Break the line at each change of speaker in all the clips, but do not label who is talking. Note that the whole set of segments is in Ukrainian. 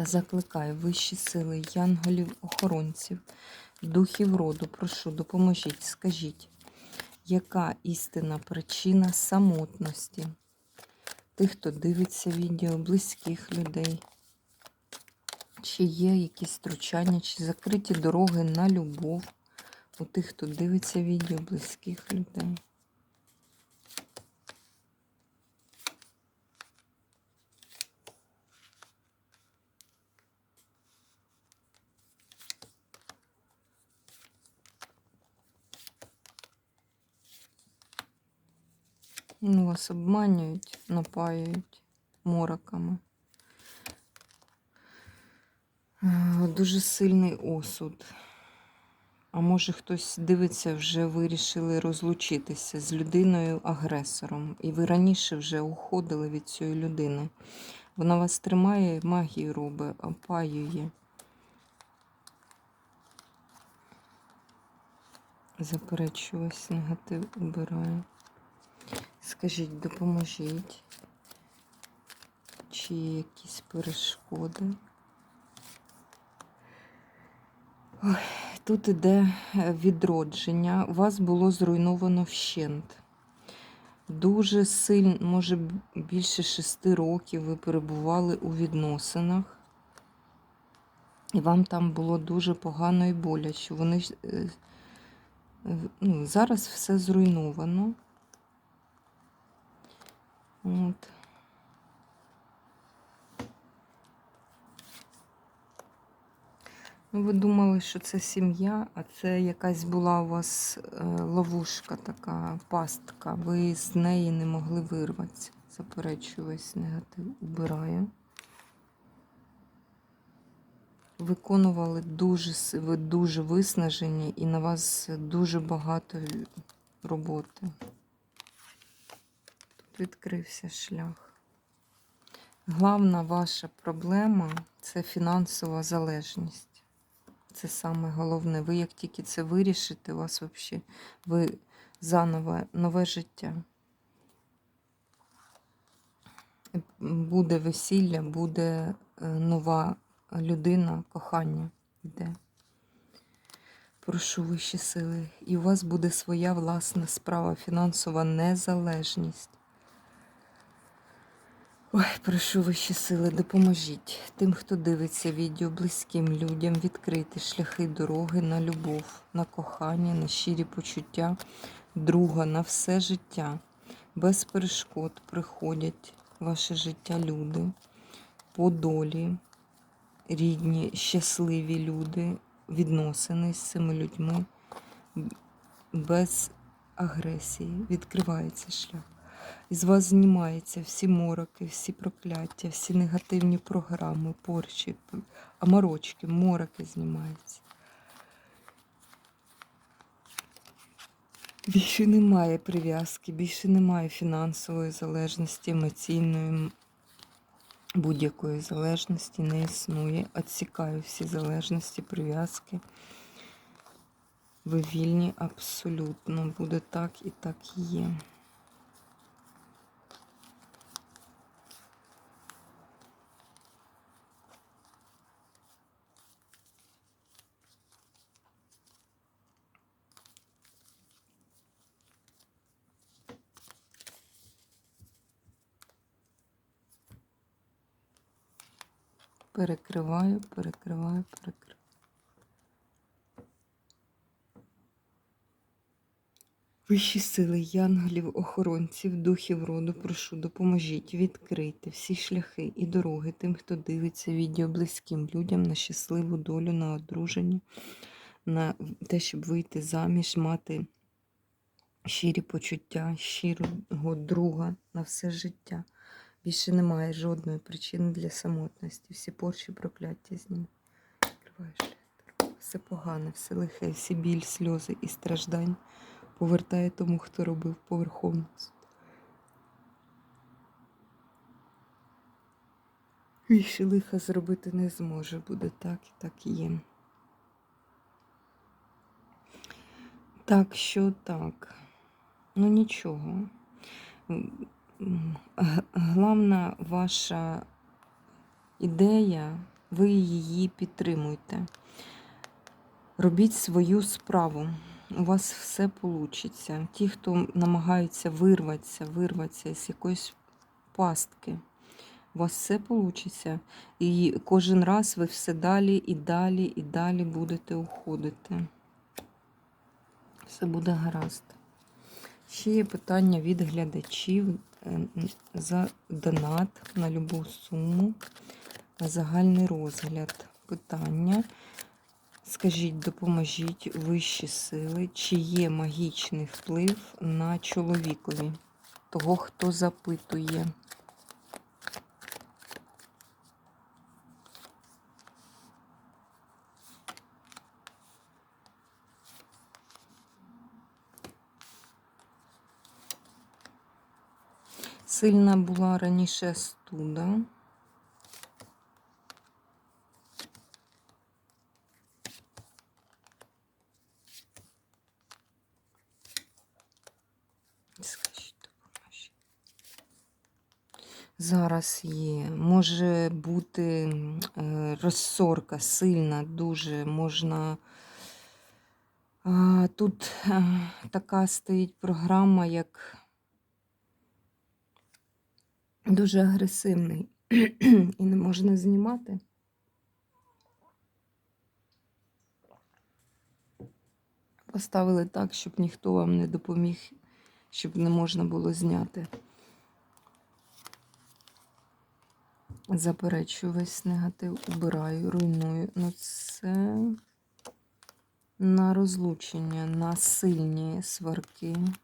Та закликаю вищі сили, янголів, охоронців, духів роду, прошу, допоможіть, скажіть, яка істинна причина самотності тих, хто дивиться відео, близьких людей? Чи є якісь втручання, чи закриті дороги на любов у тих, хто дивиться відео, близьких людей? Ну, вас обманюють, напаюють мороками. Е, Дуже сильний осуд. А може хтось дивиться, вже вирішили розлучитися з людиною-агресором. І ви раніше вже уходили від цієї людини. Вона вас тримає, магію робить, опаює. Заперечую ось негатив убираю. Скажіть, допоможіть, чи є якісь перешкоди? Тут іде е, відродження. Вас було зруйновано вщент. Дуже сильно, може, більше шести років ви перебували у відносинах, і вам там було дуже погано і боляче. Вони е, е, ну, зараз все зруйновано. От. Ну, ви думали, що це сім'я, а це якась була у вас е, ловушка така, пастка. Ви з неї не могли вирватися. Заперечую весь негатив, убираю. Виконували дуже, ви дуже виснажені і на вас дуже багато роботи. Відкрився шлях. Главна ваша проблема це фінансова залежність. Це саме головне. Ви як тільки це вирішите, у вас взагалі ви заново нове життя. Буде весілля, буде е, нова людина, кохання йде. Прошу вищі сили. І у вас буде своя власна справа, фінансова незалежність. Ой, прошу вищі сили, допоможіть тим, хто дивиться відео, близьким людям відкрити шляхи дороги на любов, на кохання, на щирі почуття, друга, на все життя. Без перешкод приходять ваше життя люди, по долі, рідні, щасливі люди, відносини з цими людьми, без агресії. Відкривається шлях. Із вас знімаються всі мороки, всі прокляття, всі негативні програми, порчі, аморочки, мороки знімаються. Більше немає прив'язки, більше немає фінансової залежності, емоційної, будь-якої залежності не існує. Отсікаю всі залежності, прив'язки. Ви вільні абсолютно. Буде так і так є. Перекриваю, перекриваю, перекриваю. Вищі сили, янголів, охоронців, духів роду, прошу, допоможіть відкрити всі шляхи і дороги тим, хто дивиться відео близьким людям на щасливу долю, на одруження, на те, щоб вийти заміж, мати щирі почуття, щирого друга на все життя. Більше немає жодної причини для самотності. Всі порчі прокляття з ним. Все погане, все лихе, всі біль, сльози і страждань повертає тому, хто робив по Верховному суду. Більше лиха зробити не зможе, буде так і так є. Так що так. Ну нічого. Главна ваша ідея, ви її підтримуйте. Робіть свою справу. У вас все вийде. Ті, хто намагаються вирватися, вирватися з якоїсь пастки, у вас все вийде. І кожен раз ви все далі і далі і далі будете уходити. Все буде гаразд. Ще є питання від глядачів за донат на любу суму, загальний розгляд. Питання. Скажіть, допоможіть вищі сили, чи є магічний вплив на чоловікові, того, хто запитує. Сильна була раніше студа. Зараз є. Може бути е, розсорка сильна, дуже можна. Тут е, така стоїть програма, як дуже агресивний і не можна знімати. Поставили так, щоб ніхто вам не допоміг, щоб не можна було зняти. Заперечую весь негатив, убираю, руйную. Ну це на розлучення, на сильні сварки. Ой,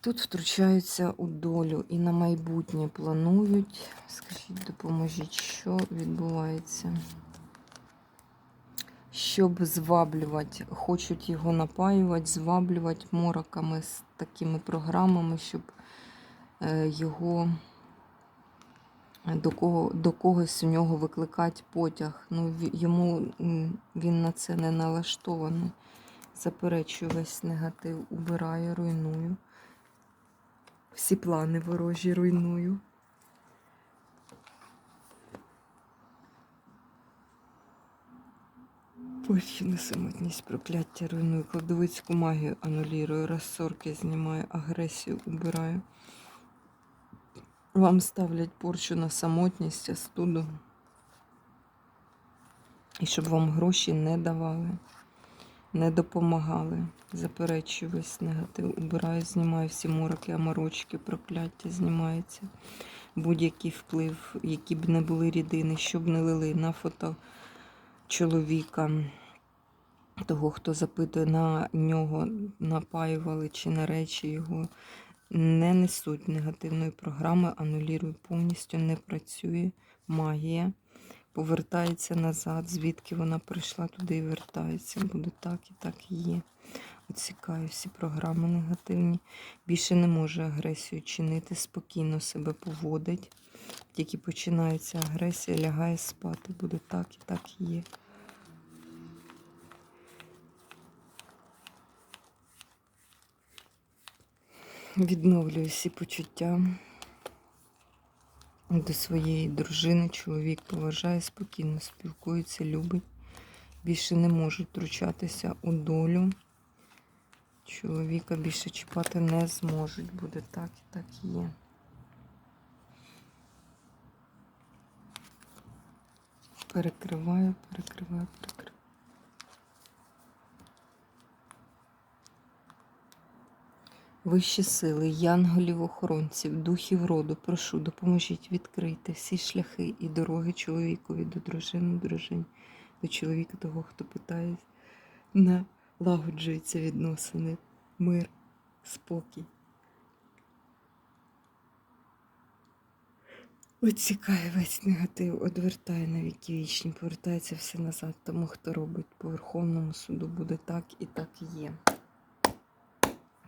Тут втручаються у долю і на майбутнє планують. Скажіть, допоможіть, що відбувається? Щоб зваблювати, хочуть його напаювати, зваблювати мороками з такими програмами, щоб е, його до, кого, до когось у нього викликати потяг. Ну, йому він на це не налаштований. Заперечую весь негатив, убираю, руйную. Всі плани ворожі руйную. Порчі самотність, прокляття руйную, кладовицьку магію анулірую, розсорки знімаю, агресію убираю. Вам ставлять порчу на самотність, остуду. І щоб вам гроші не давали, не допомагали. Заперечую весь негатив, убираю, знімаю всі мороки, аморочки, прокляття знімається. Будь-який вплив, які б не були рідини, щоб не лили на фото чоловіка, того, хто запитує на нього, напаювали чи на речі його, не несуть негативної програми, анулірую повністю, не працює магія. Повертається назад, звідки вона прийшла, туди і вертається. Буде так і так і є. Оцікаю всі програми негативні. Більше не може агресію чинити, спокійно себе поводить. Тільки починається агресія, лягає спати. Буде так і так і є. Відновлюю всі почуття до своєї дружини. Чоловік поважає, спокійно спілкується, любить. Більше не можуть втручатися у долю. Чоловіка більше чіпати не зможуть. Буде так і так є. Перекриваю, перекриваю, перекриваю. Вищі сили, янголів-охоронців, духів роду, прошу, допоможіть відкрити всі шляхи і дороги чоловікові до дружини, дружині, до чоловіка, того, хто питає, налагоджуються відносини, мир, спокій. Оцікає весь негатив, одвертає на віки вічні, повертається все назад, тому хто робить по Верховному суду, буде так і так і є.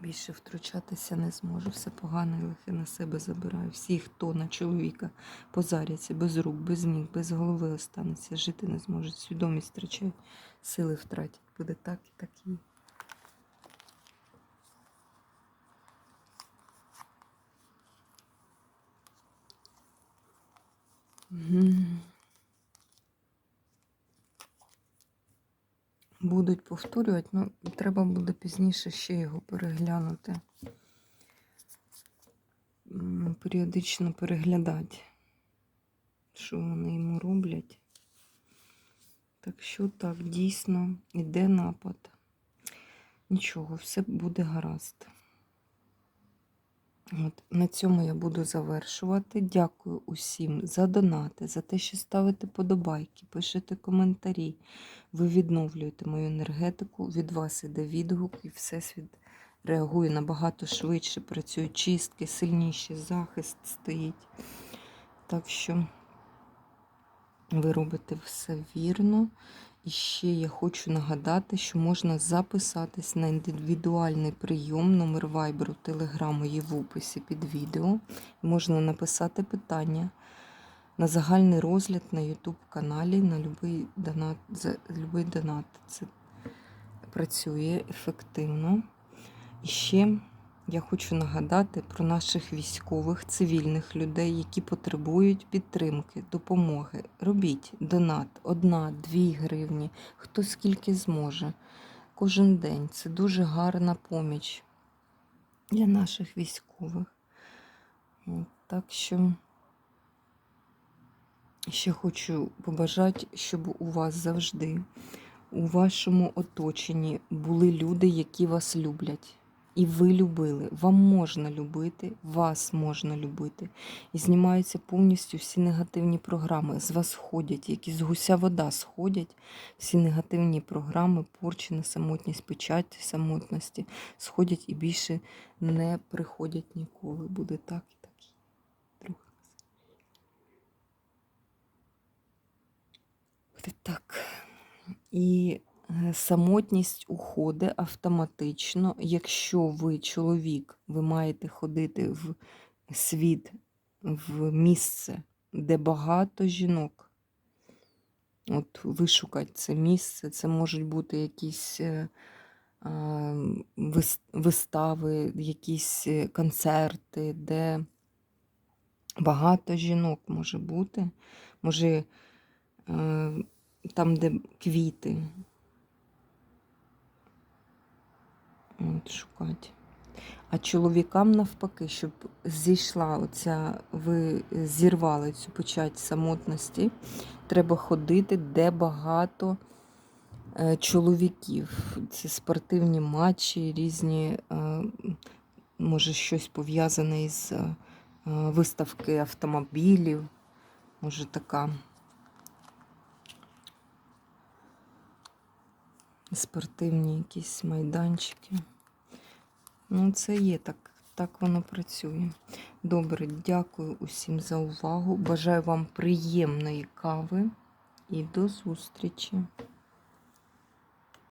Більше втручатися не зможу. Все погане і лихе на себе забираю. Всі, хто на чоловіка позаряться, без рук, без ніг, без голови останеться, жити не зможуть, свідомість втрачають, сили втратять. Буде так і так і Будуть повторювати, ну треба буде пізніше ще його переглянути. Періодично переглядати, що вони йому роблять. Так що так, дійсно, іде напад. Нічого, все буде гаразд. От, на цьому я буду завершувати. Дякую усім за донати, за те, що ставите подобайки, пишете коментарі. Ви відновлюєте мою енергетику, від вас іде відгук, і Всесвіт реагує набагато швидше, працюють чистки, сильніші, захист стоїть. Так що ви робите все вірно. І ще я хочу нагадати, що можна записатись на індивідуальний прийом, номер вайберу, телеграму є в описі під відео. Можна написати питання на загальний розгляд на YouTube каналі, на будь-який донат. За любий донат. Це працює ефективно. І ще я хочу нагадати про наших військових, цивільних людей, які потребують підтримки, допомоги. Робіть донат, одна, дві гривні, хто скільки зможе. Кожен день це дуже гарна поміч для наших військових. Так що ще хочу побажати, щоб у вас завжди, у вашому оточенні були люди, які вас люблять. І ви любили, вам можна любити, вас можна любити. І знімаються повністю всі негативні програми. З вас сходять, які з гуся вода сходять, всі негативні програми, порчі, самотність, печать самотності сходять і більше не приходять ніколи. Буде так і так. Буде так. І Самотність уходить автоматично. Якщо ви чоловік, ви маєте ходити в світ, в місце, де багато жінок. От вишукати це місце, це можуть бути якісь е, вис- вистави, якісь е, концерти, де багато жінок може бути. Може, е, там, де квіти. От, шукати. А чоловікам навпаки, щоб зійшла оця, ви зірвали цю печать самотності, треба ходити, де багато е, чоловіків. Це спортивні матчі, різні, е, може, щось пов'язане із е, виставки автомобілів. Може така. Спортивні якісь майданчики. Ну, це є так, так воно працює. Добре, дякую усім за увагу. Бажаю вам приємної кави і до зустрічі!